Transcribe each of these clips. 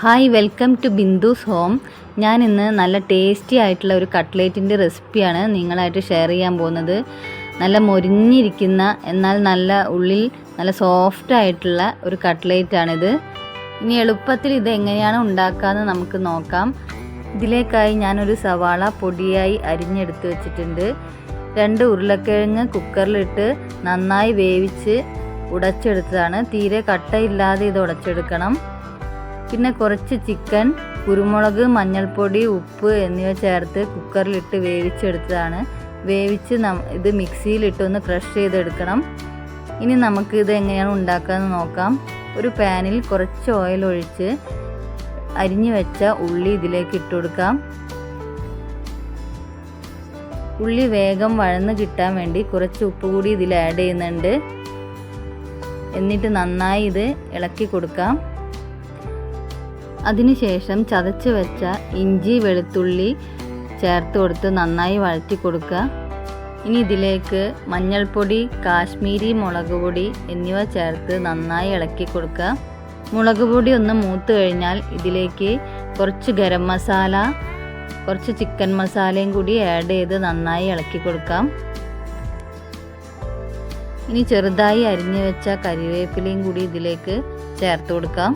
Hi welcome to Bindu's home. ഞാൻ ഇന്ന് നല്ല ടേസ്റ്റി ആയിട്ടുള്ള ഒരു കട്ട്ലേറ്റിന്റെ റെസിപ്പിയാണ് നിങ്ങളായിട്ട് ഷെയർ ചെയ്യാൻ പോകുന്നത്. നല്ല മൊരിഞ്ഞിരിക്കുന്ന എന്നാൽ നല്ല ഉള്ളിൽ നല്ല സോഫ്റ്റ് ആയിട്ടുള്ള ഒരു കട്ട്ലേറ്റാണിത്. ഇനി എളുപ്പത്തിൽ ഇത് എങ്ങനെയാണ് ഉണ്ടാക്കാമെന്ന് നമുക്ക് നോക്കാം. ഇതിലേക്കായി ഞാനൊരു സവാള പൊടിയായി അരിഞ്ഞെടുത്ത് വെച്ചിട്ടുണ്ട്. രണ്ട് ഉരുളക്കിഴങ്ങ് കുക്കറിലിട്ട് നന്നായി വേവിച്ച് ഉടച്ചെടുത്തതാണ്. തീരെ കട്ടയില്ലാതെ ഇത് ഉടച്ചെടുക്കണം. പിന്നെ കുറച്ച് ചിക്കൻ കുരുമുളക് മഞ്ഞൾപ്പൊടി ഉപ്പ് എന്നിവ ചേർത്ത് കുക്കറിലിട്ട് വേവിച്ചെടുത്തതാണ്. വേവിച്ച് നം ഇത് മിക്സിയിലിട്ടൊന്ന് ക്രഷ് ചെയ്തെടുക്കണം. ഇനി നമുക്ക് ഇത് എങ്ങനെയാണ് ഉണ്ടാക്കാമെന്ന് നോക്കാം. ഒരു പാനിൽ കുറച്ച് ഓയിൽ ഒഴിച്ച് അരിഞ്ഞു വെച്ച ഉള്ളി ഇതിലേക്ക് ഇട്ട് കൊടുക്കാം. ഉള്ളി വേഗം വഴന്ന് കിട്ടാൻ വേണ്ടി കുറച്ച് ഉപ്പ് കൂടി ഇതിൽ ആഡ് ചെയ്യുന്നുണ്ട്. എന്നിട്ട് നന്നായി ഇത് ഇളക്കി കൊടുക്കാം. അതിനുശേഷം ചതച്ച് വെച്ച ഇഞ്ചി വെളുത്തുള്ളി ചേർത്ത് കൊടുത്ത് നന്നായി വഴറ്റി കൊടുക്കുക. ഇനി ഇതിലേക്ക് മഞ്ഞൾപ്പൊടി കാശ്മീരി മുളക് പൊടി എന്നിവ ചേർത്ത് നന്നായി ഇളക്കി കൊടുക്കുക. മുളക് പൊടി ഒന്ന് മൂത്ത് കഴിഞ്ഞാൽ ഇതിലേക്ക് കുറച്ച് ഗരം മസാല കുറച്ച് ചിക്കൻ മസാലയും കൂടി ആഡ് ചെയ്ത് നന്നായി ഇളക്കി കൊടുക്കാം. ഇനി ചെറുതായി അരിഞ്ഞു വെച്ച കരിവേപ്പിലയും കൂടി ഇതിലേക്ക് ചേർത്ത് കൊടുക്കാം.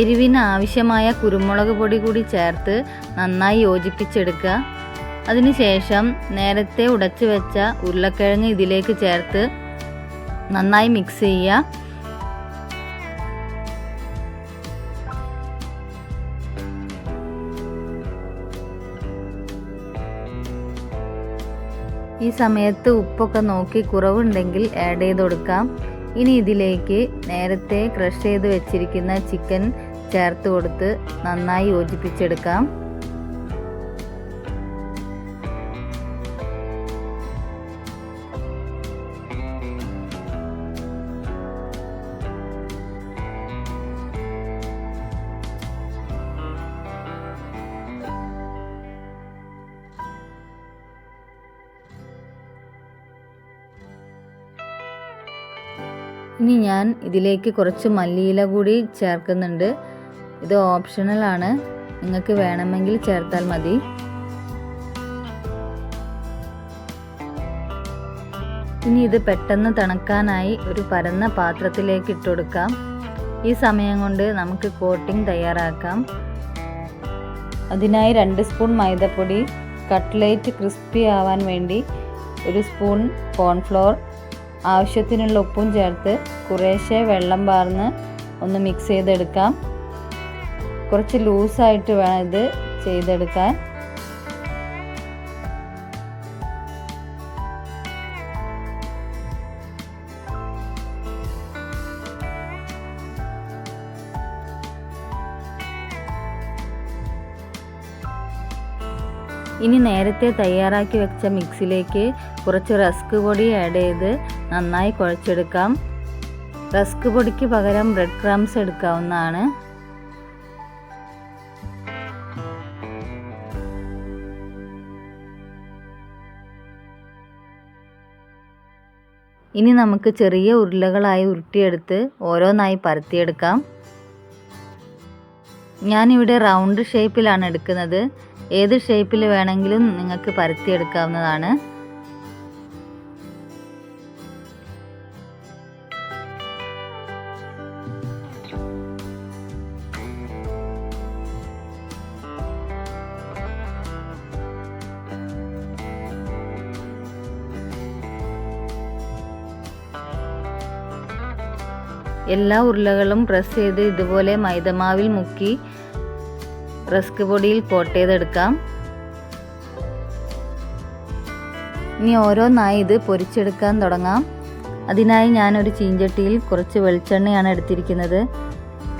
എരിവിന് ആവശ്യമായ കുരുമുളക് പൊടി കൂടി ചേർത്ത് നന്നായി യോജിപ്പിച്ചെടുക്കുക. അതിനുശേഷം നേരത്തെ ഉടച്ചു വെച്ച ഉരുളക്കിഴങ്ങ് ഇതിലേക്ക് ചേർത്ത് നന്നായി മിക്സ് ചെയ്യുക. ഈ സമയത്ത് ഉപ്പൊക്കെ നോക്കി കുറവുണ്ടെങ്കിൽ ആഡ് ചെയ്ത് കൊടുക്കാം. ഇനി ഇതിലേക്ക് നേരത്തെ ക്രഷ് ചെയ്ത് വെച്ചിരിക്കുന്ന ചിക്കൻ ചേർത്ത് കൊടുത്ത് നന്നായി യോജിപ്പിച്ചെടുക്കാം. ഇനി ഞാൻ ഇതിലേക്ക് കുറച്ച് മല്ലിയില കൂടി ചേർക്കുന്നുണ്ട്. ഇത് ഓപ്ഷണലാണ് നിങ്ങൾക്ക് വേണമെങ്കിൽ ചേർത്താൽ മതി. ഇനി ഇത് പെട്ടെന്ന് തണുക്കാനായി ഒരു പരന്ന പാത്രത്തിലേക്ക് ഇട്ടുകൊടുക്കാം ഈ സമയം കൊണ്ട് നമുക്ക് കോട്ടിംഗ് തയ്യാറാക്കാം. അതിനായി രണ്ട് സ്പൂൺ മൈദപ്പൊടി കട്ട്ലേറ്റ് ക്രിസ്പി ആവാൻ വേണ്ടി ഒരു സ്പൂൺ കോൺഫ്ലോർ ആവശ്യത്തിനുള്ള ഉപ്പും ചേർത്ത് കുറേശ്ശെ വെള്ളം പാർന്ന് ഒന്ന് മിക്സ് ചെയ്തെടുക്കാം. കുറച്ച് ലൂസായിട്ട് വേണം ഇത് ചെയ്തെടുക്കാൻ. ഇനി നേരത്തെ തയ്യാറാക്കി വെച്ച മിക്സിലേക്ക് കുറച്ച് റസ്ക് പൊടി ആഡ് ചെയ്ത് നന്നായി കുഴച്ചെടുക്കാം. റസ്ക് പൊടിക്ക് പകരം ബ്രെഡ് ക്രംസ് എടുക്കാവുന്നതാണ്. ഇനി നമുക്ക് ചെറിയ ഉരുളകളായി ഉരുട്ടിയെടുത്ത് ഓരോന്നായി പരത്തിയെടുക്കാം. ഞാനിവിടെ റൗണ്ട് ഷേപ്പിലാണ് എടുക്കുന്നത്. ഏത് ഷേപ്പിൽ വേണമെങ്കിലും നിങ്ങൾക്ക് പരത്തിയെടുക്കാവുന്നതാണ്. എല്ലാ ഉരുളകളും പ്രസ് ചെയ്ത് ഇതുപോലെ മൈദമാവിൽ മുക്കി റസ്ക് പൊടിയിൽ കോട്ട് ചെയ്തെടുക്കാം. ഇനി ഓരോന്നായി ഇത് പൊരിച്ചെടുക്കാൻ തുടങ്ങാം. അതിനായി ഞാനൊരു ചീഞ്ചട്ടിയിൽ കുറച്ച് വെളിച്ചെണ്ണയാണ് എടുത്തിരിക്കുന്നത്.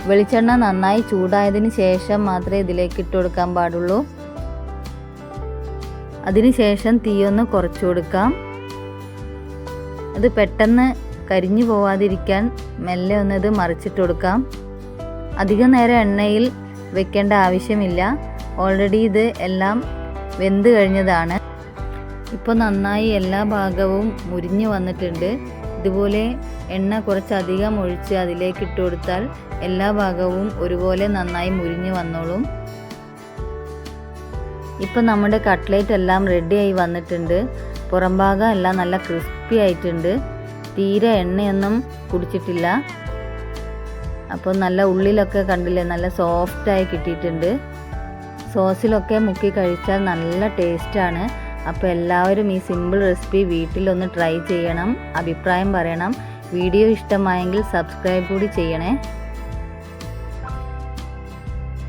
വെളിച്ചെണ്ണ നന്നായി ചൂടായതിന് ശേഷം മാത്രമേ ഇതിലേക്ക് ഇട്ട് കൊടുക്കാൻ പാടുള്ളൂ. അതിനുശേഷം തീയൊന്ന് കുറച്ചു കൊടുക്കാം. അത് പെട്ടെന്ന് കരിഞ്ഞു പോവാതിരിക്കാൻ മെല്ലെ ഒന്നത് മറിച്ചിട്ട് കൊടുക്കാം. അധികം നേരം എണ്ണയിൽ വെക്കേണ്ട ആവശ്യമില്ല. ഓൾറെഡി ഇത് എല്ലാം വെന്ത് കഴിഞ്ഞതാണ്. ഇപ്പോൾ നന്നായി എല്ലാ ഭാഗവും മുരിഞ്ഞു വന്നിട്ടുണ്ട്. ഇതുപോലെ എണ്ണ കുറച്ചധികം ഒഴിച്ച് അതിലേക്ക് ഇട്ട് കൊടുത്താൽ എല്ലാ ഭാഗവും ഒരുപോലെ നന്നായി മുരിഞ്ഞു വന്നോളും. ഇപ്പം നമ്മുടെ കട്ട്ലേറ്റ് എല്ലാം റെഡിയായി വന്നിട്ടുണ്ട്. പുറംഭാഗം എല്ലാം നല്ല ക്രിസ്പി ആയിട്ടുണ്ട്. തീരെ എണ്ണയൊന്നും കുടിച്ചിട്ടില്ല. അപ്പോൾ നല്ല ഉള്ളിലൊക്കെ കണ്ടില്ലേ നല്ല സോഫ്റ്റായി കിട്ടിയിട്ടുണ്ട്. സോസിലൊക്കെ മുക്കി കഴിച്ചാൽ നല്ല ടേസ്റ്റാണ്. അപ്പോൾ എല്ലാവരും ഈ സിമ്പിൾ റെസിപ്പി വീട്ടിലൊന്ന് ട്രൈ ചെയ്യണം അഭിപ്രായം പറയണം. വീഡിയോ ഇഷ്ടമായെങ്കിൽ സബ്സ്ക്രൈബ് കൂടി ചെയ്യണേ.